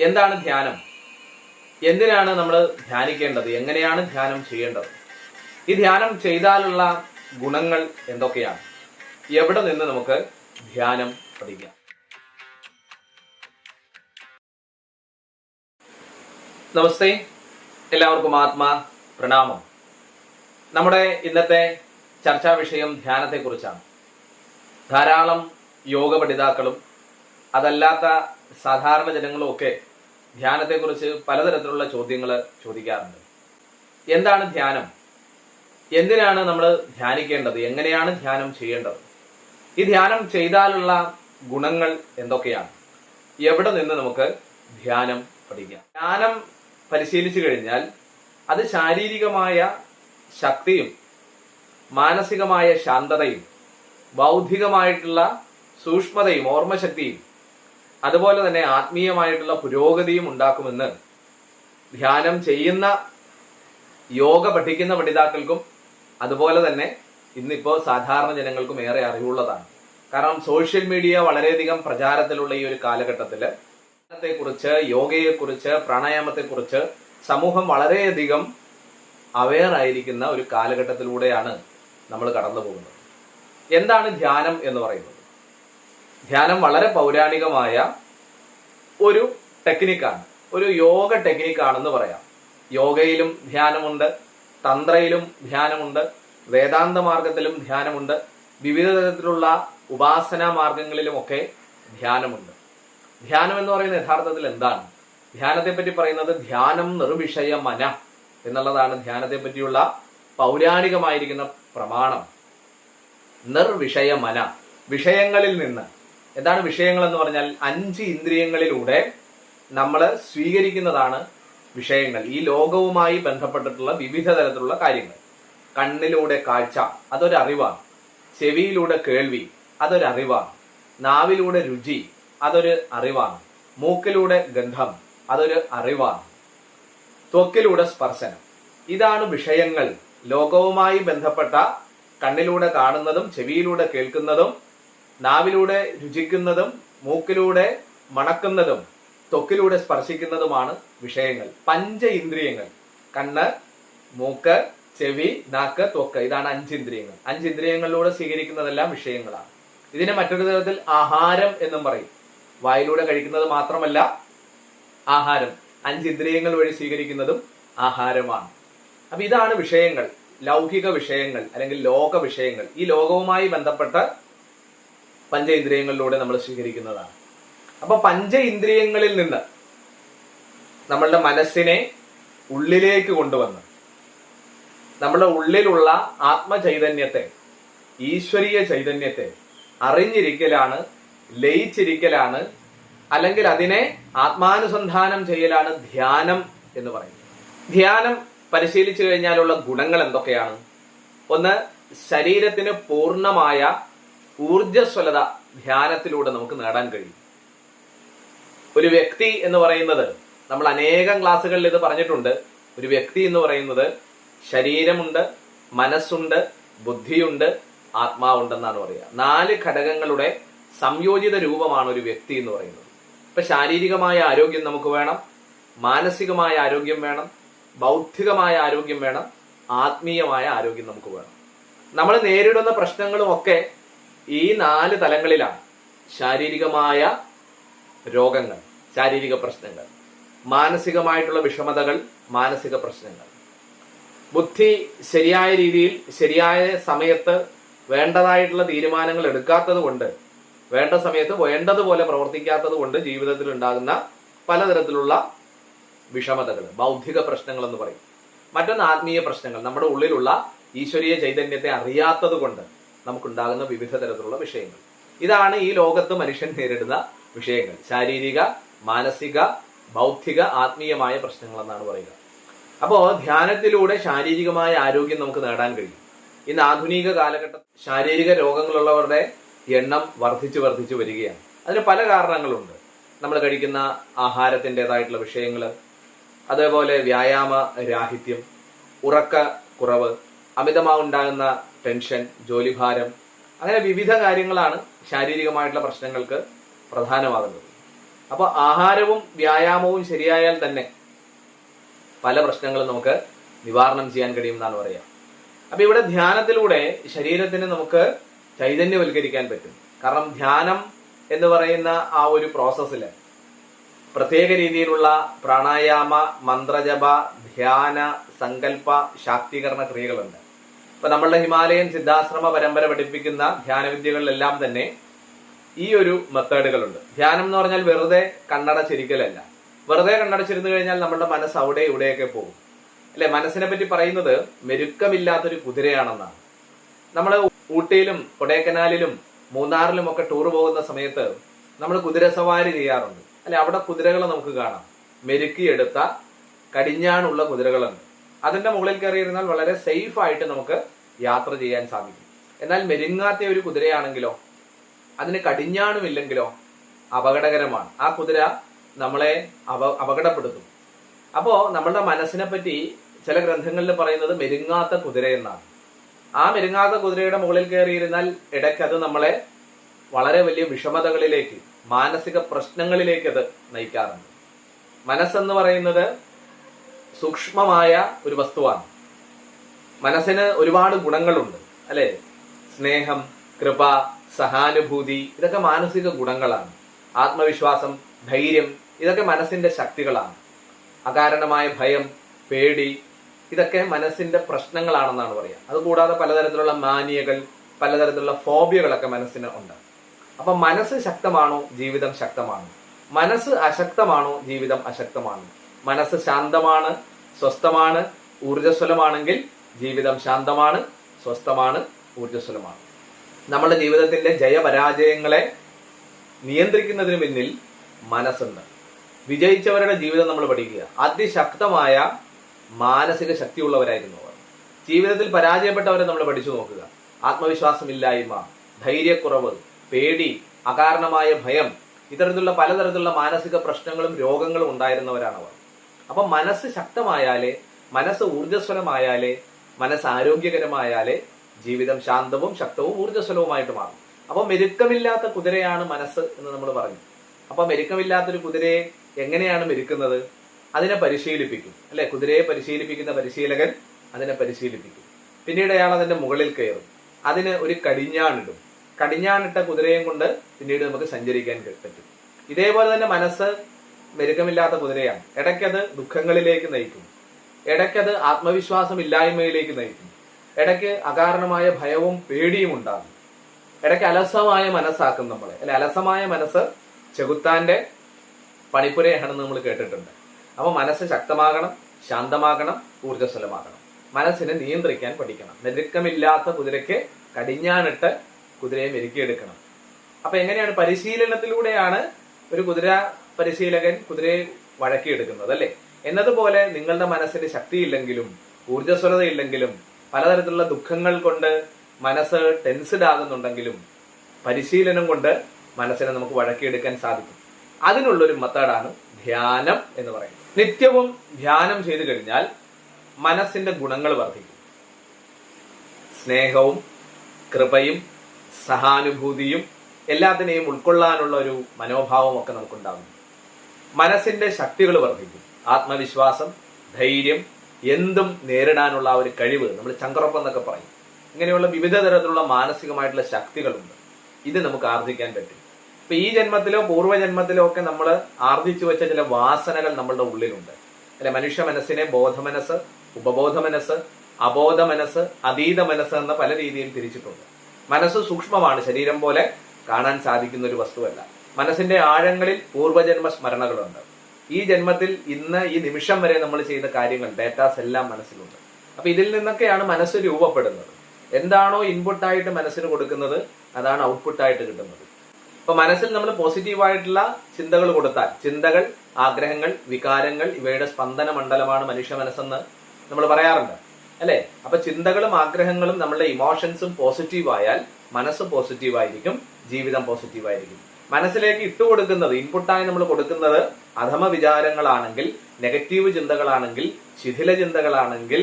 എന്താണ് ധ്യാനം? എന്തിനാണ് നമ്മൾ ധ്യാനിക്കേണ്ടത്? എങ്ങനെയാണ് ധ്യാനം ചെയ്യേണ്ടത്? ഈ ധ്യാനം ചെയ്താലുള്ള ഗുണങ്ങൾ എന്തൊക്കെയാണ്? എവിടെ നിന്ന് നമുക്ക് ധ്യാനം പഠിക്കാം? നമസ്തേ. എല്ലാവർക്കും ആത്മാ പ്രണാമം. നമ്മുടെ ഇന്നത്തെ ചർച്ചാ വിഷയം ധ്യാനത്തെക്കുറിച്ചാണ്. ധാരാളം യോഗ പഠിതാക്കളും അതല്ലാത്ത സാധാരണ ജനങ്ങളും ഒക്കെ ധ്യാനത്തെക്കുറിച്ച് പലതരത്തിലുള്ള ചോദ്യങ്ങൾ ചോദിക്കാറുണ്ട്. എന്താണ് ധ്യാനം? എന്തിനാണ് നമ്മൾ ധ്യാനിക്കേണ്ടത്? എങ്ങനെയാണ് ധ്യാനം ചെയ്യേണ്ടത്? ഈ ധ്യാനം ചെയ്താലുള്ള ഗുണങ്ങൾ എന്തൊക്കെയാണ്? എവിടെ നിന്ന് നമുക്ക് ധ്യാനം പഠിക്കാം? ധ്യാനം പരിശീലിച്ചു കഴിഞ്ഞാൽ അത് ശാരീരികമായ ശക്തിയും മാനസികമായ ശാന്തതയും ബൗദ്ധികമായിട്ടുള്ള സൂക്ഷ്മതയും ഓർമ്മശക്തിയും അതുപോലെ തന്നെ ആത്മീയമായിട്ടുള്ള പുരോഗതിയും ഉണ്ടാക്കുമെന്ന് ധ്യാനം ചെയ്യുന്ന യോഗ പഠിക്കുന്ന പഠിതാക്കൾക്കും അതുപോലെ തന്നെ ഇന്നിപ്പോൾ സാധാരണ ജനങ്ങൾക്കും ഏറെ അറിവുള്ളതാണ്. കാരണം സോഷ്യൽ മീഡിയ വളരെയധികം പ്രചാരത്തിലുള്ള ഈ ഒരു കാലഘട്ടത്തിൽ കുറിച്ച് യോഗയെക്കുറിച്ച് പ്രാണായാമത്തെക്കുറിച്ച് സമൂഹം വളരെയധികം അവെയർ ആയിരിക്കുന്ന ഒരു കാലഘട്ടത്തിലൂടെയാണ് നമ്മൾ കടന്നു പോകുന്നത് എന്താണ് ധ്യാനം എന്ന് പറയുന്നത്? ധ്യാനം വളരെ പൗരാണികമായ ഒരു ടെക്നിക്കാണ്. ഒരു യോഗ ടെക്നിക്കാണെന്ന് പറയാം. യോഗയിലും ധ്യാനമുണ്ട് തന്ത്രയിലും ധ്യാനമുണ്ട് വേദാന്ത മാർഗത്തിലും ധ്യാനമുണ്ട് വിവിധ തരത്തിലുള്ള ഉപാസനാ മാർഗങ്ങളിലുമൊക്കെ ധ്യാനമുണ്ട്. ധ്യാനം എന്ന് പറയുന്നത് യഥാർത്ഥത്തിൽ എന്താണ്? ധ്യാനത്തെ പറ്റി പറയുന്നത് ധ്യാനം നിർവിഷയ മന എന്നുള്ളതാണ് ധ്യാനത്തെ പറ്റിയുള്ള പൗരാണികമായിരിക്കുന്ന പ്രമാണം. നിർവിഷയ മന വിഷയങ്ങളിൽ നിന്ന് എന്താണ് വിഷയങ്ങൾ എന്ന് പറഞ്ഞാൽ അഞ്ച് ഇന്ദ്രിയങ്ങളിലൂടെ നമ്മൾ സ്വീകരിക്കുന്നതാണ് വിഷയങ്ങൾ. ഈ ലോകവുമായി ബന്ധപ്പെട്ടിട്ടുള്ള വിവിധ തരത്തിലുള്ള കാര്യങ്ങൾ. കണ്ണിലൂടെ കാഴ്ച അതൊരറിവാണ് ചെവിയിലൂടെ കേൾവി അതൊരറിവാണ് നാവിലൂടെ രുചി അതൊരു അറിവാണ്. മൂക്കിലൂടെ ഗന്ധം അതൊരു അറിവാണ്. ത്വക്കിലൂടെ സ്പർശനം. ഇതാണ് വിഷയങ്ങൾ. ലോകവുമായി ബന്ധപ്പെട്ട കണ്ണിലൂടെ കാണുന്നതും ചെവിയിലൂടെ കേൾക്കുന്നതും നാവിലൂടെ രുചിക്കുന്നതും മൂക്കിലൂടെ മണക്കുന്നതും തൊക്കിലൂടെ സ്പർശിക്കുന്നതുമാണ് വിഷയങ്ങൾ. പഞ്ച ഇന്ദ്രിയങ്ങൾ. കണ്ണ് മൂക്ക് ചെവി നാക്ക് തൊക്ക്. ഇതാണ് അഞ്ചിന്ദ്രിയങ്ങൾ അഞ്ചിന്ദ്രിയങ്ങളിലൂടെ സ്വീകരിക്കുന്നതെല്ലാം വിഷയങ്ങളാണ്. ഇതിനെ മറ്റൊരു തരത്തിൽ ആഹാരം എന്നും പറയും. വായിലൂടെ കഴിക്കുന്നത് മാത്രമല്ല ആഹാരം. അഞ്ചിന്ദ്രിയങ്ങൾ വഴി സ്വീകരിക്കുന്നതും ആഹാരമാണ്. അപ്പൊ ഇതാണ് വിഷയങ്ങൾ. ലൗകിക വിഷയങ്ങൾ അല്ലെങ്കിൽ ലോക വിഷയങ്ങൾ. ഈ ലോകവുമായി ബന്ധപ്പെട്ട് പഞ്ച ഇന്ദ്രിയങ്ങളിലൂടെ നമ്മൾ സ്വീകരിക്കുന്നതാണ്. അപ്പൊ പഞ്ച ഇന്ദ്രിയങ്ങളിൽ നിന്ന് നമ്മളുടെ മനസ്സിനെ ഉള്ളിലേക്ക് കൊണ്ടുവന്ന് നമ്മുടെ ഉള്ളിലുള്ള ആത്മചൈതന്യത്തെ ഈശ്വരീയ ചൈതന്യത്തെ അറിഞ്ഞിരിക്കലാണ് ലയിച്ചിരിക്കലാണ് അല്ലെങ്കിൽ അതിനെ ആത്മാനുസന്ധാനം ചെയ്യലാണ് ധ്യാനം എന്ന് പറയുന്നത്. ധ്യാനം പരിശീലിച്ചു കഴിഞ്ഞാലുള്ള ഗുണങ്ങൾ എന്തൊക്കെയാണ്? ഒന്ന് ശരീരത്തിന് പൂർണമായ ഊർജസ്വലത ധ്യാനത്തിലൂടെ നമുക്ക് നേടാൻ കഴിയും. ഒരു വ്യക്തി എന്ന് പറയുന്നത് നമ്മൾ അനേകം ക്ലാസ്സുകളിൽ ഇത് പറഞ്ഞിട്ടുണ്ട്. ഒരു വ്യക്തി എന്ന് പറയുന്നത് ശരീരമുണ്ട് മനസ്സുണ്ട് ബുദ്ധിയുണ്ട് ആത്മാവുണ്ടെന്നാണ് പറയുക. നാല് ഘടകങ്ങളുടെ സംയോജിത രൂപമാണ് ഒരു വ്യക്തി എന്ന് പറയുന്നത്. ഇപ്പൊ ശാരീരികമായ ആരോഗ്യം നമുക്ക് വേണം മാനസികമായ ആരോഗ്യം വേണം ബൗദ്ധികമായ ആരോഗ്യം വേണം ആത്മീയമായ ആരോഗ്യം നമുക്ക് വേണം. നമ്മൾ നേരിടുന്ന പ്രശ്നങ്ങളും ഒക്കെ ഈ നാല് തലങ്ങളിലാണ് ശാരീരികമായ രോഗങ്ങൾ ശാരീരിക പ്രശ്നങ്ങൾ മാനസികമായിട്ടുള്ള വിഷമതകൾ മാനസിക പ്രശ്നങ്ങൾ. ബുദ്ധി ശരിയായ രീതിയിൽ ശരിയായ സമയത്ത് വേണ്ടതായിട്ടുള്ള തീരുമാനങ്ങൾ എടുക്കാത്തത് കൊണ്ട് വേണ്ട സമയത്ത് വേണ്ടതുപോലെ പ്രവർത്തിക്കാത്തത് കൊണ്ട് ജീവിതത്തിൽ ഉണ്ടാകുന്ന പലതരത്തിലുള്ള വിഷമതകൾ ബൗദ്ധിക പ്രശ്നങ്ങൾ എന്ന് പറയും. മറ്റൊന്ന് ആത്മീയ പ്രശ്നങ്ങൾ നമ്മുടെ ഉള്ളിലുള്ള ഈശ്വരീയ ചൈതന്യത്തെ അറിയാത്തത് കൊണ്ട് നമുക്കുണ്ടാകുന്ന വിവിധ തരത്തിലുള്ള വിഷയങ്ങൾ. ഇതാണ് ഈ ലോകത്ത് മനുഷ്യൻ നേരിടുന്ന വിഷയങ്ങൾ. ശാരീരിക മാനസിക ബൗദ്ധിക ആത്മീയമായ പ്രശ്നങ്ങൾ എന്നാണ് പറയുക. അപ്പോൾ ധ്യാനത്തിലൂടെ ശാരീരികമായ ആരോഗ്യം നമുക്ക് നേടാൻ കഴിയും. ഇന്ന് ആധുനിക കാലഘട്ടം ശാരീരിക രോഗങ്ങളുള്ളവരുടെ എണ്ണം വർദ്ധിച്ചു വർദ്ധിച്ചു വരികയാണ്. അതിന് പല കാരണങ്ങളുണ്ട്. നമ്മൾ കഴിക്കുന്ന ആഹാരത്തിന്റെതായിട്ടുള്ള വിഷയങ്ങൾ അതേപോലെ വ്യായാമ രാഹിത്യം ഉറക്ക കുറവ് അമിതമാവുണ്ടാകുന്ന ടെൻഷൻ ജോലിഭാരം അങ്ങനെ വിവിധ കാര്യങ്ങളാണ് ശാരീരികമായിട്ടുള്ള പ്രശ്നങ്ങൾക്ക് പ്രധാനമാകുന്നത്. അപ്പോൾ ആഹാരവും വ്യായാമവും ശരിയായാൽ തന്നെ പല പ്രശ്നങ്ങളും നമുക്ക് നിവാരണം ചെയ്യാൻ കഴിയും എന്നാണ് പറയാം. അപ്പൊ ഇവിടെ ധ്യാനത്തിലൂടെ ശരീരത്തിന് നമുക്ക് ചൈതന്യവൽക്കരിക്കാൻ പറ്റും. കാരണം ധ്യാനം എന്ന് പറയുന്ന ആ ഒരു പ്രോസസ്സിൽ പ്രത്യേക രീതിയിലുള്ള പ്രാണായാമ മന്ത്രജപ ധ്യാന സങ്കല്പ ശാക്തീകരണ ക്രിയകളുണ്ട്. ഇപ്പൊ നമ്മളുടെ ഹിമാലയൻ സിദ്ധാശ്രമ പരമ്പര പഠിപ്പിക്കുന്ന ധ്യാനവിദ്യകളിലെല്ലാം തന്നെ ഈ ഒരു മെത്തേഡുകളുണ്ട്. ധ്യാനം എന്ന് പറഞ്ഞാൽ വെറുതെ കണ്ണടച്ചിരിക്കലല്ല വെറുതെ കണ്ണടച്ചിരുന്നു കഴിഞ്ഞാൽ നമ്മുടെ മനസ്സ് അവിടെ ഇവിടെയൊക്കെ പോകും. അല്ലെ? മനസ്സിനെ പറ്റി പറയുന്നത് മെരുക്കമില്ലാത്തൊരു കുതിരയാണെന്നാണ്. നമ്മൾ ഊട്ടിയിലും കൊടൈക്കനാലിലും മൂന്നാറിലും ഒക്കെ ടൂർ പോകുന്ന സമയത്ത് നമ്മൾ കുതിര സവാരി ചെയ്യാറുണ്ട്. അല്ലെ? അവിടെ കുതിരകളെ നമുക്ക് കാണാം. മെരുക്കിയെടുത്ത കടിഞ്ഞാണുള്ള കുതിരകളുണ്ട്. അതിന്റെ മുകളിൽ കയറിയിരുന്നാൽ വളരെ സേഫ് ആയിട്ട് നമുക്ക് യാത്ര ചെയ്യാൻ സാധിക്കും. എന്നാൽ മെരുങ്ങാത്ത ഒരു കുതിരയാണെങ്കിലോ അതിന് കടിഞ്ഞാണുമില്ലെങ്കിലോ അപകടകരമാണ്. ആ കുതിര നമ്മളെ അപ അപകടപ്പെടുത്തും. അപ്പോ നമ്മളുടെ മനസ്സിനെ പറ്റി ചില ഗ്രന്ഥങ്ങളിൽ പറയുന്നത് മെരുങ്ങാത്ത കുതിര എന്നാണ്. ആ മെരുങ്ങാത്ത കുതിരയുടെ മുകളിൽ കയറിയിരുന്നാൽ ഇടയ്ക്ക് അത് നമ്മളെ വളരെ വലിയ വിഷമതകളിലേക്ക് മാനസിക പ്രശ്നങ്ങളിലേക്ക് അത് നയിക്കാറുണ്ട്. മനസ്സെന്ന് പറയുന്നത് സൂക്ഷ്മമായ ഒരു വസ്തുവാണ്. മനസ്സിന് ഒരുപാട് ഗുണങ്ങളുണ്ട് അല്ലെ? സ്നേഹം കൃപ സഹാനുഭൂതി ഇതൊക്കെ മാനസിക ഗുണങ്ങളാണ്. ആത്മവിശ്വാസം ധൈര്യം ഇതൊക്കെ മനസ്സിന്റെ ശക്തികളാണ്. അകാരണമായ ഭയം പേടി ഇതൊക്കെ മനസ്സിന്റെ പ്രശ്നങ്ങളാണെന്നാണ് പറയുക. അതുകൂടാതെ പലതരത്തിലുള്ള മാനിയകൾ പലതരത്തിലുള്ള ഫോബിയകളൊക്കെ മനസ്സിന് ഉണ്ട്. അപ്പൊ മനസ്സ് ശക്തമാണോ? ജീവിതം ശക്തമാണോ? മനസ്സ് അശക്തമാണോ? ജീവിതം അശക്തമാണ്? മനസ്സ് ശാന്തമാണ് സ്വസ്ഥമാണ് ഊർജസ്വലമാണെങ്കിൽ ജീവിതം ശാന്തമാണ് സ്വസ്ഥമാണ് ഊർജസ്വലമാണ്. നമ്മുടെ ജീവിതത്തിന്റെ ജയപരാജയങ്ങളെ നിയന്ത്രിക്കുന്നതിന് പിന്നിൽ മനസ്സുണ്ട്. വിജയിച്ചവരുടെ ജീവിതം നമ്മൾ പഠിക്കുക. അതിശക്തമായ മാനസിക ശക്തിയുള്ളവരായിരുന്നു അവർ. ജീവിതത്തിൽ പരാജയപ്പെട്ടവരെ നമ്മൾ പഠിച്ചു നോക്കുക. ആത്മവിശ്വാസമില്ലായ്മ ധൈര്യക്കുറവ് പേടി അകാരണമായ ഭയം ഇത്തരത്തിലുള്ള പലതരത്തിലുള്ള മാനസിക പ്രശ്നങ്ങളും രോഗങ്ങളും ഉണ്ടായിരുന്നവരാണ് അവർ അപ്പൊ മനസ്സ് ശക്തമായാലേ മനസ്സ് ഊർജസ്വലമായാലേ മനസ്സ് ആരോഗ്യകരമായാലേ ജീവിതം ശാന്തവും ശക്തവും ഊർജസ്വലവുമായിട്ട് മാറും. അപ്പൊ മെരുക്കമില്ലാത്ത കുതിരയാണ് മനസ്സ് എന്ന് നമ്മൾ പറഞ്ഞു. അപ്പൊ മെരുക്കമില്ലാത്തൊരു കുതിരയെ എങ്ങനെയാണ് മെരുക്കുന്നത്? അതിനെ പരിശീലിപ്പിക്കും. അല്ലെ? കുതിരയെ പരിശീലിപ്പിക്കുന്ന പരിശീലകൻ അതിനെ പരിശീലിപ്പിക്കും. പിന്നീട് അയാൾ അതിന്റെ മുകളിൽ കയറും. അതിന് ഒരു കടിഞ്ഞാണിടും. കടിഞ്ഞാണിട്ട കുതിരയും കൊണ്ട് പിന്നീട് നമുക്ക് സഞ്ചരിക്കാൻ പറ്റും. ഇതേപോലെ തന്നെ മനസ്സ് മെരുക്കമില്ലാത്ത കുതിരയാണ് ഇടയ്ക്കത് ദുഃഖങ്ങളിലേക്ക് നയിക്കും. ഇടയ്ക്കത് ആത്മവിശ്വാസമില്ലായ്മയിലേക്ക് നയിക്കും. ഇടയ്ക്ക് അകാരണമായ ഭയവും പേടിയും ഉണ്ടാകും. ഇടയ്ക്ക് അലസമായ മനസ്സാക്കും നമ്മളെ. അല്ലെ അലസമായ മനസ്സ് ചെകുത്താന്റെ പണിപ്പുരയാണെന്ന് നമ്മൾ കേട്ടിട്ടുണ്ട്. അപ്പൊ മനസ്സ് ശക്തമാകണം ശാന്തമാകണം ഊർജസ്വലമാകണം. മനസ്സിനെ നിയന്ത്രിക്കാൻ പഠിക്കണം. മെരുക്കമില്ലാത്ത കുതിരയ്ക്ക് കടിഞ്ഞാണിട്ട് കുതിരയെ മെരുക്കിയെടുക്കണം. അപ്പൊ എങ്ങനെയാണ്? പരിശീലനത്തിലൂടെയാണ് ഒരു കുതിര പരിശീലകൻ കുതിരയെ വഴക്കിയെടുക്കുന്നത് അല്ലേ എന്നതുപോലെ നിങ്ങളുടെ മനസ്സിന് ശക്തിയില്ലെങ്കിലും ഊർജസ്വലത ഇല്ലെങ്കിലും പലതരത്തിലുള്ള ദുഃഖങ്ങൾ കൊണ്ട് മനസ്സ് ടെൻസ്ഡ് ആകുന്നുണ്ടെങ്കിലും പരിശീലനം കൊണ്ട് മനസ്സിനെ നമുക്ക് വഴക്കിയെടുക്കാൻ സാധിക്കും. അതിനുള്ളൊരു മെത്തേഡാണ് ധ്യാനം എന്ന് പറയുന്നത്. നിത്യവും ധ്യാനം ചെയ്തു കഴിഞ്ഞാൽ മനസ്സിന്റെ ഗുണങ്ങൾ വർദ്ധിക്കും. സ്നേഹവും കൃപയും സഹാനുഭൂതിയും എല്ലാത്തിനെയും ഉൾക്കൊള്ളാനുള്ള ഒരു മനോഭാവം ഒക്കെ നമുക്കുണ്ടാകും. മനസ്സിന്റെ ശക്തികൾ വർദ്ധിക്കും. ആത്മവിശ്വാസം ധൈര്യം എന്തും നേരിടാനുള്ള ഒരു കഴിവ് നമ്മൾ ചങ്കറപ്പം എന്നൊക്കെ പറയും. ഇങ്ങനെയുള്ള വിവിധ തരത്തിലുള്ള മാനസികമായിട്ടുള്ള ശക്തികളുണ്ട്. ഇത് നമുക്ക് ആർജിക്കാൻ പറ്റും. ഇപ്പൊ ഈ ജന്മത്തിലോ പൂർവജന്മത്തിലോ ഒക്കെ നമ്മൾ ആർജിച്ചു വെച്ച ചില വാസനകൾ നമ്മളുടെ ഉള്ളിലുണ്ട്. അല്ലെ മനുഷ്യ മനസ്സിനെ ബോധമനസ് ഉപബോധ മനസ്സ് അബോധ മനസ്സ് അതീത മനസ്സ് എന്ന പല രീതിയിൽ തിരിച്ചിട്ടുണ്ട്. മനസ്സ് സൂക്ഷ്മമാണ് ശരീരം പോലെ കാണാൻ സാധിക്കുന്ന ഒരു വസ്തുവല്ല. മനസ്സിന്റെ ആഴങ്ങളിൽ പൂർവജന്മ സ്മരണകളുണ്ട്. ഈ ജന്മത്തിൽ ഇന്ന് ഈ നിമിഷം വരെ നമ്മൾ ചെയ്ത കാര്യങ്ങൾ ഡേറ്റാസ് എല്ലാം മനസ്സിലുണ്ട്. അപ്പൊ ഇതിൽ നിന്നൊക്കെയാണ് മനസ്സ് രൂപപ്പെടുന്നത്. എന്താണോ ഇൻപുട്ടായിട്ട് മനസ്സിന് കൊടുക്കുന്നത് അതാണ് ഔട്ട്പുട്ടായിട്ട് കിട്ടുന്നത്. അപ്പൊ മനസ്സിൽ നമ്മൾ പോസിറ്റീവായിട്ടുള്ള ചിന്തകൾ കൊടുത്താൽ ചിന്തകൾ ആഗ്രഹങ്ങൾ വികാരങ്ങൾ ഇവയുടെ സ്പന്ദന മണ്ഡലമാണ് മനുഷ്യ മനസ്സെന്ന് നമ്മൾ പറയാറുണ്ട്. അല്ലെ? അപ്പൊ ചിന്തകളും ആഗ്രഹങ്ങളും നമ്മളുടെ ഇമോഷൻസും പോസിറ്റീവ് ആയാൽ മനസ്സ് പോസിറ്റീവ് ആയിരിക്കും ജീവിതം പോസിറ്റീവ് ആയിരിക്കും. മനസ്സിലേക്ക് ഇട്ടുകൊടുക്കുന്നത് ഇൻപുട്ടായി നമ്മൾ കൊടുക്കുന്നത് അധമ വിചാരങ്ങളാണെങ്കിൽ നെഗറ്റീവ് ചിന്തകളാണെങ്കിൽ ശിഥില ചിന്തകളാണെങ്കിൽ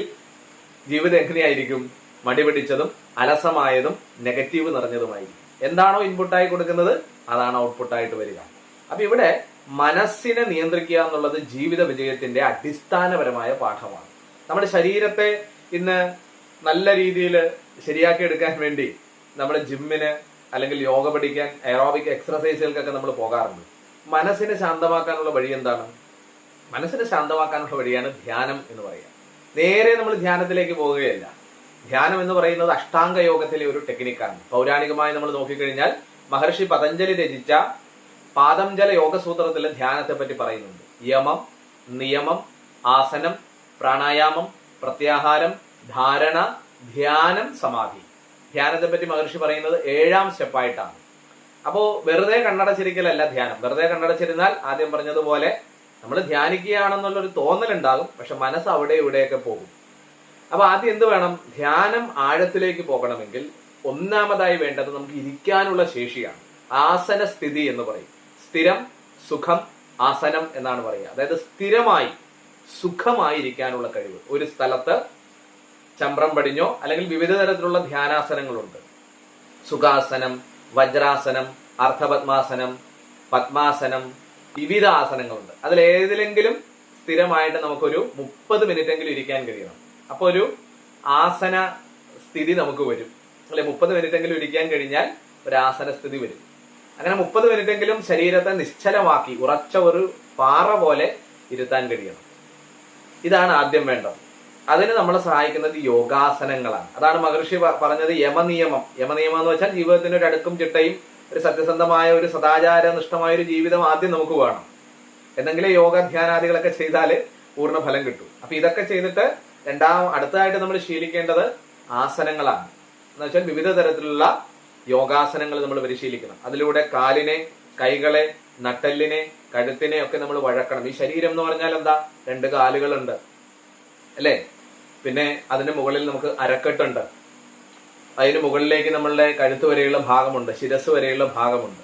ജീവിതം എങ്ങനെയായിരിക്കും? മടിപിടിച്ചതും അലസമായതും നെഗറ്റീവ് നിറഞ്ഞതുമായിരിക്കും. എന്താണോ ഇൻപുട്ടായി കൊടുക്കുന്നത്? അതാണ് ഔട്ട്പുട്ടായിട്ട് വരിക. അപ്പൊ ഇവിടെ മനസ്സിനെ നിയന്ത്രിക്കുക എന്നുള്ളത് ജീവിത വിജയത്തിന്റെ അടിസ്ഥാനപരമായ പാഠമാണ്. നമ്മുടെ ശരീരത്തെ ഇന്ന് നല്ല രീതിയിൽ ശരിയാക്കി എടുക്കാൻ വേണ്ടി നമ്മുടെ ജിമ്മിന് അല്ലെങ്കിൽ യോഗ പഠിക്കാൻ എറോബിക് എക്സർസൈസുകൾക്കൊക്കെ നമ്മൾ പോകാറുണ്ട്. മനസ്സിനെ ശാന്തമാക്കാനുള്ള വഴി എന്താണ്? മനസ്സിനെ ശാന്തമാക്കാനുള്ള വഴിയാണ് ധ്യാനം എന്ന് പറയുക. നേരെ നമ്മൾ ധ്യാനത്തിലേക്ക് പോവുകയല്ല. ധ്യാനം എന്ന് പറയുന്നത് അഷ്ടാംഗ യോഗത്തിലെ ഒരു ടെക്നിക്കാണ്. പൗരാണികമായി നമ്മൾ നോക്കിക്കഴിഞ്ഞാൽ മഹർഷി പതഞ്ജലി രചിച്ച പാദംജല യോഗസൂത്രത്തിൽ ധ്യാനത്തെ പറ്റി പറയുന്നുണ്ട്. യമം നിയമം ആസനം പ്രാണായാമം പ്രത്യാഹാരം ധാരണ ധ്യാനം സമാധി. ധ്യാനത്തെ പറ്റി മഹർഷി പറയുന്നത് ഏഴാം സ്റ്റെപ്പായിട്ടാണ്. അപ്പോൾ വെറുതെ കണ്ണടച്ചിരിക്കലല്ല ധ്യാനം. വെറുതെ കണ്ണടച്ചിരുന്നാൽ ആദ്യം പറഞ്ഞതുപോലെ നമ്മൾ ധ്യാനിക്കുകയാണെന്നുള്ളൊരു തോന്നലുണ്ടാകും പക്ഷെ മനസ്സ് അവിടെ ഇവിടെയൊക്കെ പോകും. അപ്പൊ ആദ്യം എന്ത് വേണം? ധ്യാനം ആഴത്തിലേക്ക് പോകണമെങ്കിൽ ഒന്നാമതായി വേണ്ടത് നമുക്ക് ഇരിക്കാനുള്ള ശേഷിയാണ്. ആസന സ്ഥിതി എന്ന് പറയും. സ്ഥിരം സുഖം ആസനം എന്നാണ് പറയുക. അതായത് സ്ഥിരമായി സുഖമായി ഇരിക്കാനുള്ള കഴിവ്. ഒരു സ്ഥലത്ത് ചമ്രം പടിഞ്ഞോ അല്ലെങ്കിൽ വിവിധ തരത്തിലുള്ള ധ്യാനാസനങ്ങളുണ്ട്. സുഖാസനം വജ്രാസനം അർദ്ധപത്മാസനം പത്മാസനം വിവിധ ആസനങ്ങളുണ്ട്. അതിൽ ഏതിലെങ്കിലും സ്ഥിരമായിട്ട് നമുക്കൊരു മുപ്പത് മിനിറ്റ് എങ്കിലും ഇരിക്കാൻ കഴിയണം. അപ്പോൾ ഒരു ആസന സ്ഥിതി നമുക്ക് വരും. അല്ലെ മുപ്പത് മിനിറ്റ് എങ്കിലും ഇരിക്കാൻ കഴിഞ്ഞാൽ ഒരു ആസന സ്ഥിതി വരും. അങ്ങനെ മുപ്പത് മിനിറ്റ് എങ്കിലും ശരീരത്തെ നിശ്ചലമാക്കി ഉറച്ച ഒരു പാറ പോലെ ഇരുത്താൻ കഴിയണം. ഇതാണ് ആദ്യം വേണ്ടത്. അതിന് നമ്മളെ സഹായിക്കുന്നത് യോഗാസനങ്ങളാണ്. അതാണ് മഹർഷി പറഞ്ഞത് യമനിയമം. യമനിയമം എന്ന് വെച്ചാൽ ജീവിതത്തിന് ഒരു അടുക്കും ചിട്ടയും ഒരു സത്യസന്ധമായ ഒരു സദാചാരനിഷ്ഠമായ ഒരു ജീവിതം ആദ്യം നമുക്ക് വേണം. എന്തെങ്കിലും യോഗ ധ്യാനാദികളൊക്കെ ചെയ്താൽ പൂർണ ഫലം കിട്ടും. അപ്പൊ ഇതൊക്കെ ചെയ്തിട്ട് രണ്ടാം അടുത്തതായിട്ട് നമ്മൾ ശീലിക്കേണ്ടത് ആസനങ്ങളാണ്. എന്ന് വെച്ചാൽ വിവിധ തരത്തിലുള്ള യോഗാസനങ്ങൾ നമ്മൾ പരിശീലിക്കണം. അതിലൂടെ കാലിനെ കൈകളെ നട്ടലിനെ കഴുത്തിനെ ഒക്കെ നമ്മൾ വഴക്കണം. ഈ ശരീരം എന്ന് പറഞ്ഞാൽ എന്താ? രണ്ട് കാലുകളുണ്ട്. അല്ലേ? പിന്നെ അതിന് മുകളിൽ നമുക്ക് അരക്കെട്ടുണ്ട്. അതിന് മുകളിലേക്ക് നമ്മളുടെ കഴുത്ത് വരെയുള്ള ഭാഗമുണ്ട് ശിരസ് വരെയുള്ള ഭാഗമുണ്ട്.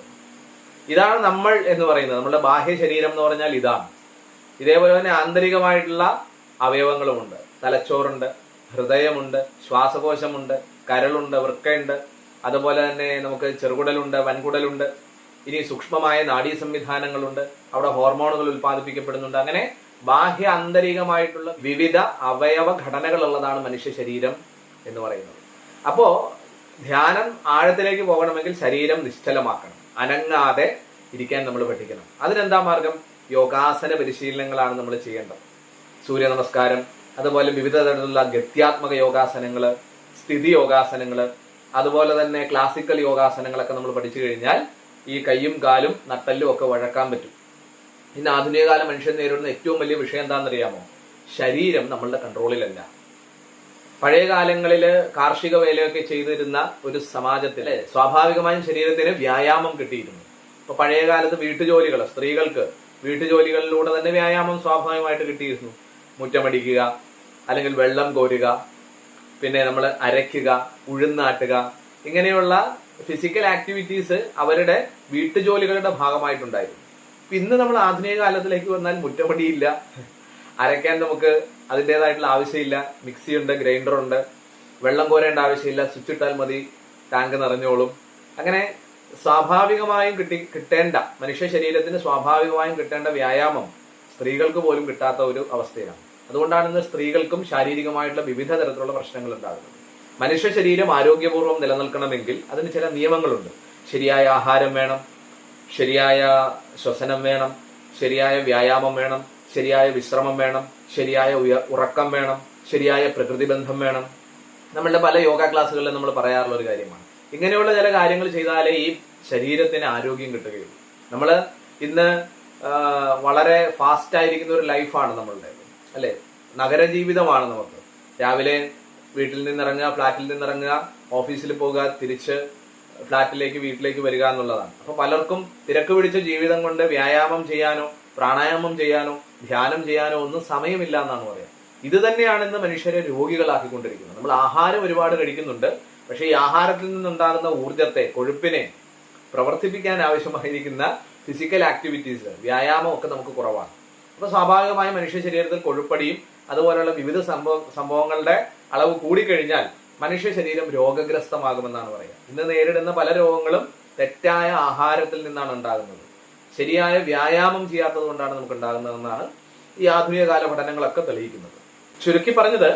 ഇതാണ് നമ്മൾ എന്ന് പറയുന്നത്. നമ്മുടെ ബാഹ്യ ശരീരം എന്ന് പറഞ്ഞാൽ ഇതാണ്. ഇതേപോലെ തന്നെ ആന്തരികമായിട്ടുള്ള അവയവങ്ങളുമുണ്ട്. തലച്ചോറുണ്ട് ഹൃദയമുണ്ട് ശ്വാസകോശമുണ്ട് കരളുണ്ട് വൃക്കയുണ്ട്. അതുപോലെ തന്നെ നമുക്ക് ചെറുകുടലുണ്ട് വൻകുടലുണ്ട്. ഇനി സൂക്ഷ്മമായ നാഡീ സംവിധാനങ്ങളുണ്ട് അവിടെ ഹോർമോണുകൾ ഉൽപ്പാദിപ്പിക്കപ്പെടുന്നുണ്ട്. അങ്ങനെ ബാഹ്യ ആന്തരികമായിട്ടുള്ള വിവിധ അവയവ ഘടനകളുള്ളതാണ് മനുഷ്യ ശരീരം എന്ന് പറയുന്നത്. അപ്പോ ധ്യാനം ആഴത്തിലേക്ക് പോകണമെങ്കിൽ ശരീരം നിശ്ചലമാക്കണം. അനങ്ങാതെ ഇരിക്കാൻ നമ്മൾ പഠിക്കണം. അതിനെന്താ മാർഗം? യോഗാസന പരിശീലനങ്ങളാണ് നമ്മൾ ചെയ്യേണ്ടത്. സൂര്യ നമസ്കാരം അതുപോലെ വിവിധ തരത്തിലുള്ള ഗത്യാത്മക യോഗാസനങ്ങൾ സ്ഥിതി യോഗാസനങ്ങൾ അതുപോലെ തന്നെ ക്ലാസിക്കൽ യോഗാസനങ്ങളൊക്കെ നമ്മൾ പഠിച്ചു കഴിഞ്ഞാൽ ഈ കൈയും കാലും നട്ടല്ലും ഒക്കെ വഴക്കാൻ പറ്റും. ഇന്ന് ആധുനിക കാല മനുഷ്യൻ നേരിടുന്ന ഏറ്റവും വലിയ വിഷയം എന്താണെന്നറിയാമോ? ശരീരം നമ്മളുടെ കൺട്രോളിലല്ല പഴയ കാലങ്ങളിൽ കാർഷിക വേലയൊക്കെ ചെയ്തിരുന്ന ഒരു സമാജത്തിൽ സ്വാഭാവികമായും ശരീരത്തിന് വ്യായാമം കിട്ടിയിരുന്നു. ഇപ്പൊ പഴയ കാലത്ത് വീട്ടുജോലികൾ സ്ത്രീകൾക്ക് വീട്ടുജോലികളിലൂടെ തന്നെ വ്യായാമം സ്വാഭാവികമായിട്ട് കിട്ടിയിരുന്നു. മുറ്റമടിക്കുക അല്ലെങ്കിൽ വെള്ളം കോരുക പിന്നെ നമ്മൾ അരയ്ക്കുക ഉഴുന്നാട്ടുക ഇങ്ങനെയുള്ള ഫിസിക്കൽ ആക്ടിവിറ്റീസ് അവരുടെ വീട്ടുജോലികളുടെ ഭാഗമായിട്ടുണ്ടായിരുന്നു. ഇന്ന് നമ്മൾ ആധുനിക കാലത്തിലേക്ക് വന്നാൽ മുറ്റമടിയില്ല അരയ്ക്കാൻ നമുക്ക് അതിന്റെതായിട്ടുള്ള ആവശ്യമില്ല. മിക്സി ഉണ്ട് ഗ്രൈൻഡർ ഉണ്ട്. വെള്ളം കോരേണ്ട ആവശ്യമില്ല. സ്വിച്ച് ഇട്ടാൽ മതി. ടാങ്ക് നിറഞ്ഞോളും. അങ്ങനെ സ്വാഭാവികമായും കിട്ടി കിട്ടേണ്ട മനുഷ്യ ശരീരത്തിന് സ്വാഭാവികമായും കിട്ടേണ്ട വ്യായാമം സ്ത്രീകൾക്ക് പോലും കിട്ടാത്ത ഒരു അവസ്ഥയാണ്. അതുകൊണ്ടാണ് ഇന്ന് സ്ത്രീകൾക്കും ശാരീരികമായിട്ടുള്ള വിവിധ തരത്തിലുള്ള പ്രശ്നങ്ങൾ ഉണ്ടാകുന്നത്. മനുഷ്യ ശരീരം ആരോഗ്യപൂർവം നിലനിൽക്കണമെങ്കിൽ അതിന് ചില നിയമങ്ങളുണ്ട്. ശരിയായ ആഹാരം വേണം ശരിയായ ശ്വസനം വേണം ശരിയായ വ്യായാമം വേണം ശരിയായ വിശ്രമം വേണം ശരിയായ ഉറക്കം വേണം ശരിയായ പ്രകൃതി ബന്ധം വേണം. നമ്മളുടെ പല യോഗ ക്ലാസ്സുകളിലും നമ്മൾ പറയാറുള്ള ഒരു കാര്യമാണ്. ഇങ്ങനെയുള്ള ചില കാര്യങ്ങൾ ചെയ്താലേ ഈ ശരീരത്തിന് ആരോഗ്യം കിട്ടുകയുള്ളൂ. നമ്മൾ ഇന്ന് വളരെ ഫാസ്റ്റ് ആയിരിക്കുന്ന ഒരു ലൈഫാണ് നമ്മളുടെ. അല്ലെ? നഗരജീവിതമാണ് നമുക്ക്. രാവിലെ വീട്ടിൽ നിന്നിറങ്ങുക ഫ്ലാറ്റിൽ നിന്നിറങ്ങുക ഓഫീസിൽ പോകുക തിരിച്ച് ഫ്ലാറ്റിലേക്ക് വീട്ടിലേക്ക് വരിക എന്നുള്ളതാണ്. അപ്പൊ പലർക്കും തിരക്ക് പിടിച്ച ജീവിതം കൊണ്ട് വ്യായാമം ചെയ്യാനോ പ്രാണായാമം ചെയ്യാനോ ധ്യാനം ചെയ്യാനോ ഒന്നും സമയമില്ല എന്നാണ് പറയാം ഇത് തന്നെയാണ് ഇന്ന് മനുഷ്യരെ രോഗികളാക്കിക്കൊണ്ടിരിക്കുന്നത്. നമ്മൾ ആഹാരം ഒരുപാട് കഴിക്കുന്നുണ്ട്. പക്ഷേ ഈ ആഹാരത്തിൽ നിന്നുണ്ടാകുന്ന ഊർജത്തെ കൊഴുപ്പിനെ പ്രവർത്തിപ്പിക്കാൻ ആവശ്യമായിരിക്കുന്ന ഫിസിക്കൽ ആക്ടിവിറ്റീസ് വ്യായാമം ഒക്കെ നമുക്ക് കുറവാണ്. അപ്പൊ സ്വാഭാവികമായും മനുഷ്യ ശരീരത്തിൽ കൊഴുപ്പടിയും അതുപോലെയുള്ള വിവിധ സംഭവ സംഭവങ്ങളുടെ അളവ് കൂടിക്കഴിഞ്ഞാൽ മനുഷ്യ ശരീരം രോഗഗ്രസ്തമാകുമെന്നാണ് പറയുക. ഇന്ന് നേരിടുന്ന പല രോഗങ്ങളും തെറ്റായ ആഹാരത്തിൽ നിന്നാണ് ഉണ്ടാകുന്നത്. ശരിയായ വ്യായാമം ചെയ്യാത്തത് കൊണ്ടാണ് നമുക്ക് ഉണ്ടാകുന്നതെന്നാണ് ഈ ആധുനിക കാല പഠനങ്ങളൊക്കെ തെളിയിക്കുന്നത്. ചുരുക്കി പറഞ്ഞത്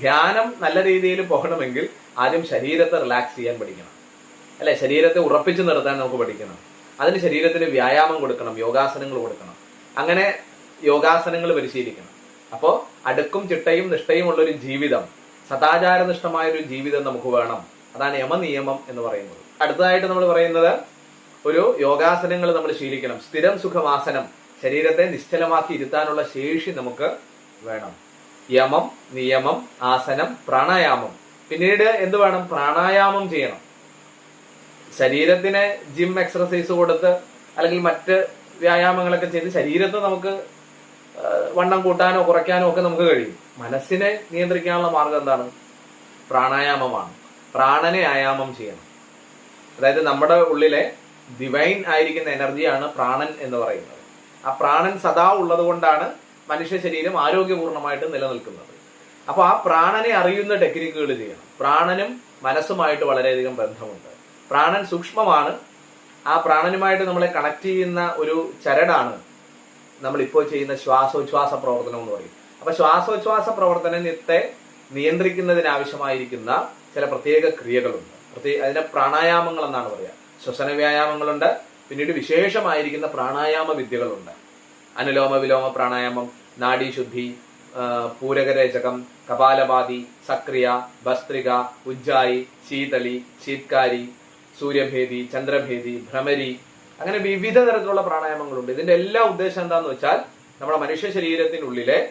ധ്യാനം നല്ല രീതിയിൽ പോകണമെങ്കിൽ ആദ്യം ശരീരത്തെ റിലാക്സ് ചെയ്യാൻ പഠിക്കണം. അല്ലെ? ശരീരത്തെ ഉറപ്പിച്ചു നിർത്താൻ നമുക്ക് പഠിക്കണം. അതിന് ശരീരത്തിന് വ്യായാമം കൊടുക്കണം യോഗാസനങ്ങൾ കൊടുക്കണം. അങ്ങനെ യോഗാസനങ്ങൾ പരിശീലിക്കണം. അപ്പോൾ അടുക്കും ചിട്ടയും നിഷ്ഠയും ഉള്ള ഒരു ജീവിതം സദാചാരനിഷ്ഠമായ ഒരു ജീവിതം നമുക്ക് വേണം. അതാണ് യമനിയമം എന്ന് പറയുന്നത്. അടുത്തതായിട്ട് നമ്മൾ പറയുന്നത് ഒരു യോഗാസനങ്ങൾ നമ്മൾ ശീലിക്കണം. സ്ഥിരം സുഖമാസനം ശരീരത്തെ നിശ്ചലമാക്കി ഇരുത്താനുള്ള ശേഷി നമുക്ക് വേണം. യമം നിയമം ആസനം പ്രാണായാമം. പിന്നീട് എന്ത് വേണം? പ്രാണായാമം ചെയ്യണം. ശരീരത്തിന് ജിം എക്സർസൈസ് കൊടുത്ത് അല്ലെങ്കിൽ മറ്റ് വ്യായാമങ്ങളൊക്കെ ചെയ്ത് ശരീരത്തെ നമുക്ക് വണ്ണം കൂട്ടാനോ കുറയ്ക്കാനോ ഒക്കെ നമുക്ക് കഴിയും. മനസ്സിനെ നിയന്ത്രിക്കാനുള്ള മാർഗം എന്താണ്? പ്രാണായാമമാണ്. പ്രാണനെ ആയാമം ചെയ്യണം. അതായത് നമ്മുടെ ഉള്ളിലെ ഡിവൈൻ ആയിരിക്കുന്ന എനർജിയാണ് പ്രാണൻ എന്ന് പറയുന്നത്. ആ പ്രാണൻ സദാ ഉള്ളത് കൊണ്ടാണ് മനുഷ്യ ശരീരം ആരോഗ്യപൂർണമായിട്ട് നിലനിൽക്കുന്നത്. അപ്പോൾ ആ പ്രാണനെ അറിയുന്ന ടെക്നിക്കുകൾ ചെയ്യണം. പ്രാണനും മനസ്സുമായിട്ട് വളരെയധികം ബന്ധമുണ്ട്. പ്രാണൻ സൂക്ഷ്മമാണ്. ആ പ്രാണനുമായിട്ട് നമ്മളെ കണക്ട് ചെയ്യുന്ന ഒരു ചരടാണ് നമ്മൾ ഇപ്പോൾ ചെയ്യുന്ന ശ്വാസോച്ഛ്വാസ പ്രവർത്തനം എന്ന് പറയും. അപ്പൊ ശ്വാസോച്ഛ്വാസ പ്രവർത്തനത്തെ നിയന്ത്രിക്കുന്നതിനാവശ്യമായിരിക്കുന്ന ചില പ്രത്യേക ക്രിയകളുണ്ട്. പ്രത്യേക അതിനെ പ്രാണായാമങ്ങൾ എന്നാണ് പറയുക ശ്വസന വ്യായാമങ്ങളുണ്ട്. പിന്നീട് വിശേഷമായിരിക്കുന്ന പ്രാണായാമ വിദ്യകളുണ്ട്. അനുലോമ വിലോമ പ്രാണായാമം നാഡീശുദ്ധി പൂരകരേചകം കപാലപാതി സക്രിയ ഭസ്ത്രിക ഉജ്ജായി ശീതളി ശീത്കാരി സൂര്യഭേദി ചന്ദ്രഭേദി ഭ്രമരി അങ്ങനെ വിവിധ തരത്തിലുള്ള പ്രാണായാമങ്ങളുണ്ട്. ഇതിന്റെ എല്ലാ ഉദ്ദേശം എന്താന്ന് വെച്ചാൽ നമ്മുടെ മനുഷ്യ ശരീരത്തിനുള്ളിലെ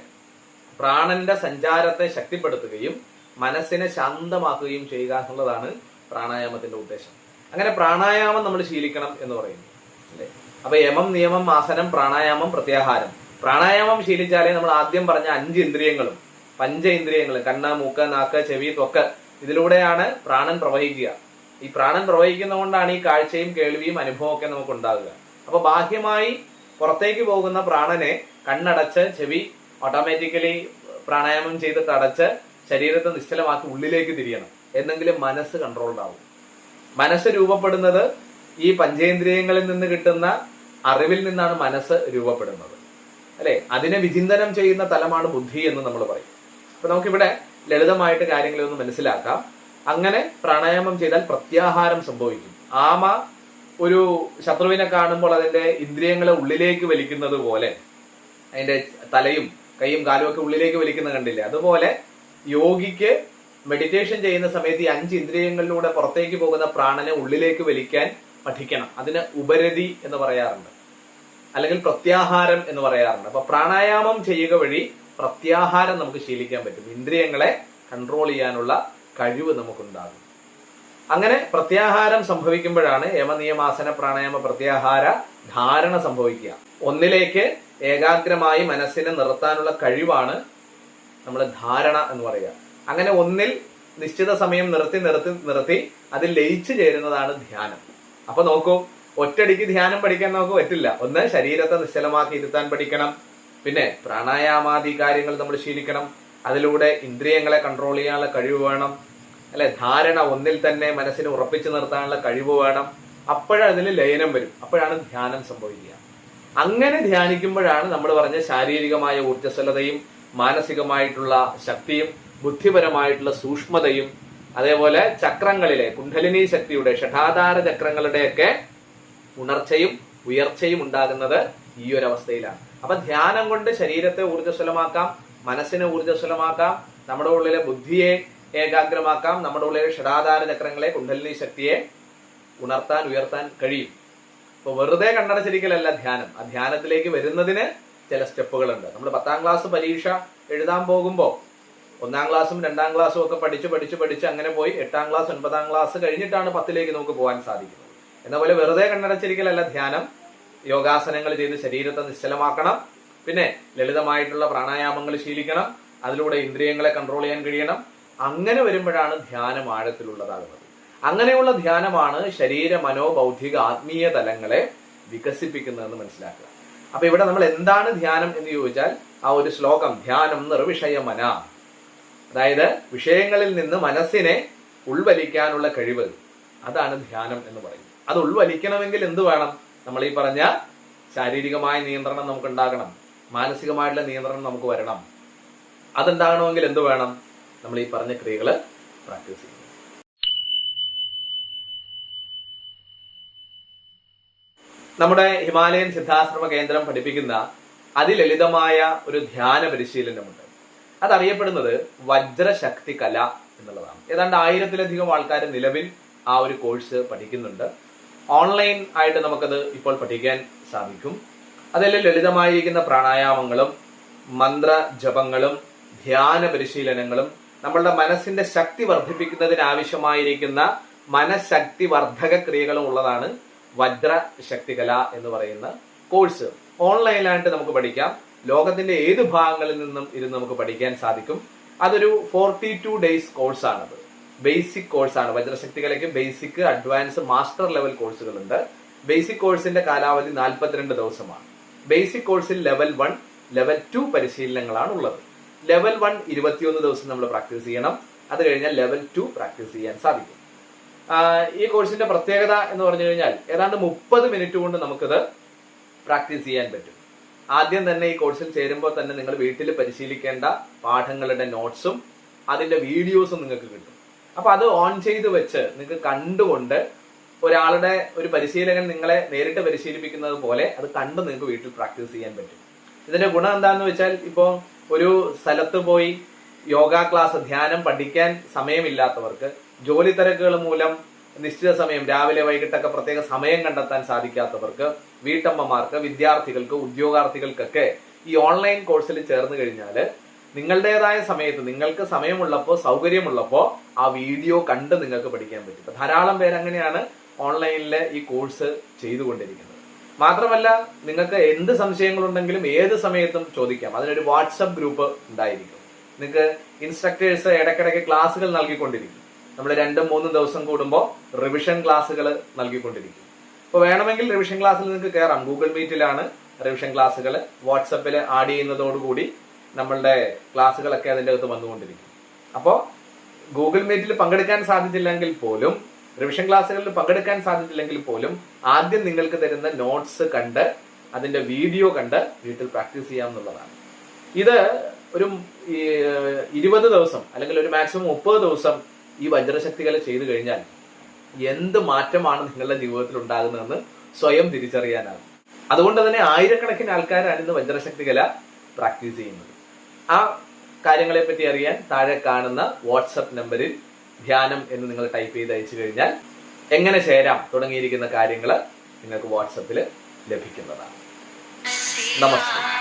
പ്രാണന്റെ സഞ്ചാരത്തെ ശക്തിപ്പെടുത്തുകയും മനസ്സിനെ ശാന്തമാക്കുകയും ചെയ്യുക എന്നുള്ളതാണ് പ്രാണായാമത്തിന്റെ ഉദ്ദേശം. അങ്ങനെ പ്രാണായാമം നമ്മൾ ശീലിക്കണം എന്ന് പറയുന്നു. അല്ലേ? അപ്പൊ യമം നിയമം ആസനം പ്രാണായാമം പ്രത്യാഹാരം. പ്രാണായാമം ശീലിച്ചാലേ നമ്മൾ ആദ്യം പറഞ്ഞ അഞ്ച് ഇന്ദ്രിയങ്ങളും പഞ്ച ഇന്ദ്രിയങ്ങളും കണ്ണ് മൂക്ക് നാക്ക് ചെവി ത്വക്ക് ഇതിലൂടെയാണ് പ്രാണൻ പ്രവഹിക്കുക. ഈ പ്രാണൻ പ്രവഹിക്കുന്നതുകൊണ്ടാണ് ഈ കാഴ്ചയും കേൾവിയും അനുഭവവും ഒക്കെ നമുക്ക് ഉണ്ടാകുക അപ്പൊ ബാഹ്യമായി പുറത്തേക്ക് പോകുന്ന പ്രാണനെ കണ്ണടച്ച് ചെവി ഓട്ടോമാറ്റിക്കലി പ്രാണായാമം ചെയ്തിട്ട് അടച്ച് ശരീരത്തെ നിശ്ചലമാക്കി ഉള്ളിലേക്ക് തിരിയണം. എന്നെങ്കിലും മനസ്സ് കൺട്രോൾഡ് ആവും. മനസ്സ് രൂപപ്പെടുന്നത് ഈ പഞ്ചേന്ദ്രിയങ്ങളിൽ നിന്ന് കിട്ടുന്ന അറിവിൽ നിന്നാണ് മനസ്സ് രൂപപ്പെടുന്നത്. അല്ലെ? അതിനെ വിചിന്തനം ചെയ്യുന്ന തലമാണ് ബുദ്ധി എന്ന് നമ്മൾ പറയും. അപ്പൊ നമുക്കിവിടെ ലളിതമായിട്ട് കാര്യങ്ങളൊന്ന് മനസ്സിലാക്കാം. അങ്ങനെ പ്രാണായാമം ചെയ്താൽ പ്രത്യാഹാരം സംഭവിക്കും. ആമ ഒരു ശത്രുവിനെ കാണുമ്പോൾ അതിന്റെ ഇന്ദ്രിയങ്ങളെ ഉള്ളിലേക്ക് വലിക്കുന്നത് പോലെ അതിന്റെ തലയും കൈയും കാലും ഒക്കെ ഉള്ളിലേക്ക് വലിക്കുന്ന കണ്ടില്ലേ? അതുപോലെ യോഗിക്ക് മെഡിറ്റേഷൻ ചെയ്യുന്ന സമയത്ത് ഈ അഞ്ച് ഇന്ദ്രിയങ്ങളിലൂടെ പുറത്തേക്ക് പോകുന്ന പ്രാണനെ ഉള്ളിലേക്ക് വലിക്കാൻ പഠിക്കണം. അതിന് ഉപരതി എന്ന് പറയാറുണ്ട്. അല്ലെങ്കിൽ പ്രത്യാഹാരം എന്ന് പറയാറുണ്ട്. അപ്പൊ പ്രാണായാമം ചെയ്യുക വഴി പ്രത്യാഹാരം നമുക്ക് ശീലിക്കാൻ പറ്റും. ഇന്ദ്രിയങ്ങളെ കൺട്രോൾ ചെയ്യാനുള്ള കഴിവ് നമുക്കുണ്ടാകും. അങ്ങനെ പ്രത്യാഹാരം സംഭവിക്കുമ്പോഴാണ് യമനിയമാസന പ്രാണായാമ പ്രത്യാഹാര ധാരണ സംഭവിക്കുക. ഒന്നിലേക്ക് ഏകാഗ്രമായി മനസ്സിനെ നിർത്താനുള്ള കഴിവാണ് നമ്മൾ ധാരണ എന്ന് പറയുക. അങ്ങനെ ഒന്നിൽ നിശ്ചിത സമയം നിർത്തി നിർത്തി നിർത്തി അതിൽ ലയിച്ചു ചേരുന്നതാണ് ധ്യാനം. അപ്പൊ നോക്കൂ ഒറ്റടിക്ക് ധ്യാനം പഠിക്കാൻ നമുക്ക് പറ്റില്ല. ഒന്ന് ശരീരത്തെ നിശ്ചലമാക്കി ഇരുത്താൻ പഠിക്കണം. പിന്നെ പ്രാണായാമാദി കാര്യങ്ങൾ നമ്മൾ ശീലിക്കണം. അതിലൂടെ ഇന്ദ്രിയങ്ങളെ കൺട്രോൾ ചെയ്യാനുള്ള കഴിവ് വേണം. അല്ലെ? ധാരണ ഒന്നിൽ തന്നെ മനസ്സിനെ ഉറപ്പിച്ചു നിർത്താനുള്ള കഴിവ് വേണം. അപ്പോഴതിൽ ലയനം വരും. അപ്പോഴാണ് ധ്യാനം സംഭവിക്കുക. അങ്ങനെ ധ്യാനിക്കുമ്പോഴാണ് നമ്മൾ പറഞ്ഞ ശാരീരികമായ ഊർജസ്വലതയും മാനസികമായിട്ടുള്ള ശക്തിയും ബുദ്ധിപരമായിട്ടുള്ള സൂക്ഷ്മതയും അതേപോലെ ചക്രങ്ങളിലെ കുണ്ഡലിനി ശക്തിയുടെ ഷഠാധാര ചക്രങ്ങളുടെയൊക്കെ ഉണർച്ചയും ഉയർച്ചയും ഉണ്ടാകുന്നത് ഈ ഒരു അവസ്ഥയിലാണ്. അപ്പൊ ധ്യാനം കൊണ്ട് ശരീരത്തെ ഊർജസ്വലമാക്കാം മനസ്സിനെ ഊർജസ്വലമാക്കാം നമ്മുടെ ഉള്ളിലെ ബുദ്ധിയെ ഏകാഗ്രമാക്കാം. നമ്മുടെ ഉള്ളിലെ ഷടാധാര ചക്രങ്ങളെ കുണ്ടലിനി ശക്തിയെ ഉണർത്താൻ ഉയർത്താൻ കഴിയും. അപ്പൊ വെറുതെ കണ്ണടച്ചിരിക്കലല്ല ധ്യാനം. ആ ധ്യാനത്തിലേക്ക് വരുന്നതിന് ചില സ്റ്റെപ്പുകളുണ്ട്. നമ്മൾ പത്താം ക്ലാസ് പരീക്ഷ എഴുതാൻ പോകുമ്പോൾ ഒന്നാം ക്ലാസ്സും രണ്ടാം ക്ലാസ്സും ഒക്കെ പഠിച്ച് പഠിച്ച് പഠിച്ച് അങ്ങനെ പോയി എട്ടാം ക്ലാസ് ഒൻപതാം ക്ലാസ് കഴിഞ്ഞിട്ടാണ് പത്തിലേക്ക് നമുക്ക് പോകാൻ സാധിക്കുന്നത്. എന്നപോലെ വെറുതെ കണ്ണടച്ചിരിക്കലല്ല ധ്യാനം. യോഗാസനങ്ങൾ ചെയ്ത് ശരീരത്തെ നിശ്ചലമാക്കണം. പിന്നെ ലളിതമായിട്ടുള്ള പ്രാണായാമങ്ങൾ ശീലിക്കണം. അതിലൂടെ ഇന്ദ്രിയങ്ങളെ കൺട്രോൾ ചെയ്യാൻ കഴിയണം. അങ്ങനെ വരുമ്പോഴാണ് ധ്യാനം ആഴത്തിലുള്ളതാകുന്നത്. അങ്ങനെയുള്ള ധ്യാനമാണ് ശരീര മനോബൗദ്ധിക ആത്മീയ തലങ്ങളെ വികസിപ്പിക്കുന്നതെന്ന് മനസ്സിലാക്കുക. അപ്പൊ ഇവിടെ നമ്മൾ എന്താണ് ധ്യാനം എന്ന് ചോദിച്ചാൽ ആ ഒരു ശ്ലോകം ധ്യാനം നിർവിഷയമന. അതായത് വിഷയങ്ങളിൽ നിന്ന് മനസ്സിനെ ഉൾവലിക്കാനുള്ള കഴിവ്. അതാണ് ധ്യാനം എന്ന് പറയുന്നത്. അത് ഉൾവലിക്കണമെങ്കിൽ എന്ത് വേണം? നമ്മൾ ഈ പറഞ്ഞ ശാരീരികമായ നിയന്ത്രണം നമുക്ക് ഉണ്ടാകണം. മാനസികമായിട്ടുള്ള നിയന്ത്രണം നമുക്ക് വരണം. അതുണ്ടാകണമെങ്കിൽ എന്ത് വേണം? നമ്മൾ ഈ പറഞ്ഞ ക്രിയകൾ പ്രാക്ടീസ് ചെയ്യുന്നത് നമ്മുടെ ഹിമാലയൻ സിദ്ധാശ്രമ കേന്ദ്രം പഠിപ്പിക്കുന്ന അതിലളിതമായ ഒരു ധ്യാന പരിശീലനമുണ്ട്. അതറിയപ്പെടുന്നത് വജ്രശക്തി കല എന്നുള്ളതാണ്. ഏതാണ്ട് ആയിരത്തിലധികം ആൾക്കാർ നിലവിൽ ആ ഒരു കോഴ്സ് പഠിക്കുന്നുണ്ട്. ഓൺലൈൻ ആയിട്ട് നമുക്കത് ഇപ്പോൾ പഠിക്കാൻ സാധിക്കും. അതെല്ലാം ലളിതമായിരിക്കുന്ന പ്രാണായാമങ്ങളും മന്ത്രജപങ്ങളും ധ്യാന പരിശീലനങ്ങളും നമ്മളുടെ മനസ്സിന്റെ ശക്തി വർദ്ധിപ്പിക്കുന്നതിന് ആവശ്യമായിരിക്കുന്ന മനഃശക്തി വർദ്ധക ക്രിയകളും ഉള്ളതാണ് വജ്ര ശക്തികല എന്ന് പറയുന്ന കോഴ്സ്. ഓൺലൈനായിട്ട് നമുക്ക് പഠിക്കാം. ലോകത്തിന്റെ ഏത് ഭാഗങ്ങളിൽ നിന്നും ഇരുന്ന് നമുക്ക് പഠിക്കാൻ സാധിക്കും? അതൊരു ഫോർട്ടി ടു ഡേയ്സ് കോഴ്സാണത് ബേസിക് കോഴ്സാണ് വജ്രശക്തികലയ്ക്ക് ബേസിക് അഡ്വാൻസ് മാസ്റ്റർ ലെവൽ കോഴ്സുകളുണ്ട് ബേസിക് കോഴ്സിന്റെ കാലാവധി നാൽപ്പത്തിരണ്ട് ദിവസമാണ്. ബേസിക് കോഴ്സിൽ ലെവൽ വൺ ലെവൽ ടു പരിശീലനങ്ങളാണ് ഉള്ളത് ലെവൽ വൺ ഇരുപത്തിയൊന്ന് ദിവസം നമ്മൾ പ്രാക്ടീസ് ചെയ്യണം. അത് കഴിഞ്ഞാൽ ലെവൽ ടു പ്രാക്ടീസ് ചെയ്യാൻ സാധിക്കും. ഈ കോഴ്സിന്റെ പ്രത്യേകത എന്ന് പറഞ്ഞു കഴിഞ്ഞാൽ ഏതാണ്ട് മുപ്പത് മിനിറ്റ് കൊണ്ട് നമുക്കിത് പ്രാക്ടീസ് ചെയ്യാൻ പറ്റും. ആദ്യം തന്നെ ഈ കോഴ്സിൽ ചേരുമ്പോൾ തന്നെ നിങ്ങൾ വീട്ടിൽ പരിശീലിക്കേണ്ട പാഠങ്ങളുടെ നോട്ട്സും അതിന്റെ വീഡിയോസും നിങ്ങൾക്ക് കിട്ടും. അപ്പൊ അത് ഓൺ ചെയ്ത് വെച്ച് നിങ്ങൾക്ക് കണ്ടുകൊണ്ട് ഒരാളുടെ ഒരു പരിശീലകൻ നിങ്ങളെ നേരിട്ട് പരിശീലിപ്പിക്കുന്നത് പോലെ അത് കണ്ട് നിങ്ങൾക്ക് വീട്ടിൽ പ്രാക്ടീസ് ചെയ്യാൻ പറ്റും. ഇതിന്റെ ഗുണം എന്താണെന്ന് വെച്ചാൽ ഇപ്പോ ഒരു സ്ഥലത്ത് പോയി യോഗ ക്ലാസ് ധ്യാനം പഠിക്കാൻ സമയമില്ലാത്തവർക്ക് ജോലി തിരക്കുകൾ മൂലം നിശ്ചിത സമയം രാവിലെ വൈകിട്ടൊക്കെ പ്രത്യേക സമയം കണ്ടെത്താൻ സാധിക്കാത്തവർക്ക് വീട്ടമ്മമാർക്ക് വിദ്യാർത്ഥികൾക്ക് ഉദ്യോഗാർത്ഥികൾക്കൊക്കെ ഈ ഓൺലൈൻ കോഴ്സിൽ ചേർന്ന് കഴിഞ്ഞാൽ നിങ്ങളുടേതായ സമയത്ത് നിങ്ങൾക്ക് സമയമുള്ളപ്പോൾ സൗകര്യമുള്ളപ്പോൾ ആ വീഡിയോ കണ്ട് നിങ്ങൾക്ക് പഠിക്കാൻ പറ്റും. ധാരാളം പേര് അങ്ങനെയാണ് ഓൺലൈനിൽ ഈ കോഴ്സ് ചെയ്തുകൊണ്ടിരിക്കുന്നത്. മാത്രമല്ല നിങ്ങൾക്ക് എന്ത് സംശയങ്ങളുണ്ടെങ്കിലും ഏത് സമയത്തും ചോദിക്കാം. അതിനൊരു വാട്സപ്പ് ഗ്രൂപ്പ് ഉണ്ടായിരിക്കും. നിങ്ങൾക്ക് ഇൻസ്ട്രക്ടേഴ്സ് ഇടയ്ക്കിടയ്ക്ക് ക്ലാസ്സുകൾ നൽകിക്കൊണ്ടിരിക്കും. നമ്മൾ രണ്ടും മൂന്നും ദിവസം കൂടുമ്പോൾ റിവിഷൻ ക്ലാസ്സുകൾ നൽകിക്കൊണ്ടിരിക്കും. അപ്പോൾ വേണമെങ്കിൽ റിവിഷൻ ക്ലാസ്സിൽ നിങ്ങൾക്ക് കയറാം ഗൂഗിൾ മീറ്റിലാണ് റിവിഷൻ ക്ലാസ്സുകൾ വാട്സപ്പിൽ ആഡ് ചെയ്യുന്നതോടുകൂടി നമ്മളുടെ ക്ലാസ്സുകളൊക്കെ അതിന്റെ അകത്ത് വന്നുകൊണ്ടിരിക്കും. അപ്പോൾ ഗൂഗിൾ മീറ്റിൽ പങ്കെടുക്കാൻ സാധിച്ചില്ലെങ്കിൽ പോലും റിവിഷൻ ക്ലാസ്സുകളിൽ പങ്കെടുക്കാൻ സാധിച്ചില്ലെങ്കിൽ പോലും ആദ്യം നിങ്ങൾക്ക് തരുന്ന നോട്ട്സ് കണ്ട് അതിന്റെ വീഡിയോ കണ്ട് വീട്ടിൽ പ്രാക്ടീസ് ചെയ്യാം എന്നുള്ളതാണ്. ഇത് ഒരു ഇരുപത് ദിവസം അല്ലെങ്കിൽ ഒരു മാക്സിമം മുപ്പത് ദിവസം ഈ വജ്രശക്തികൾ ചെയ്തു കഴിഞ്ഞാൽ എന്ത് മാറ്റമാണ് നിങ്ങളുടെ ജീവിതത്തിൽ ഉണ്ടാകുന്നതെന്ന് സ്വയം തിരിച്ചറിയാനാണ് അതുകൊണ്ട് തന്നെ ആയിരക്കണക്കിന് ആൾക്കാരാണ് ഇന്ന് വജ്രശക്തികല പ്രാക്ടീസ് ചെയ്യുന്നത്. ആ കാര്യങ്ങളെ പറ്റി അറിയാൻ താഴെ കാണുന്ന വാട്സപ്പ് നമ്പറിൽ ധ്യാനം എന്ന് നിങ്ങൾ ടൈപ്പ് ചെയ്ത് അയച്ചു കഴിഞ്ഞാൽ എങ്ങനെ ചേരാം തുടങ്ങിയിരിക്കുന്ന കാര്യങ്ങൾ നിങ്ങൾക്ക് വാട്സപ്പിൽ ലഭിക്കുന്നതാണ്. നമസ്കാരം.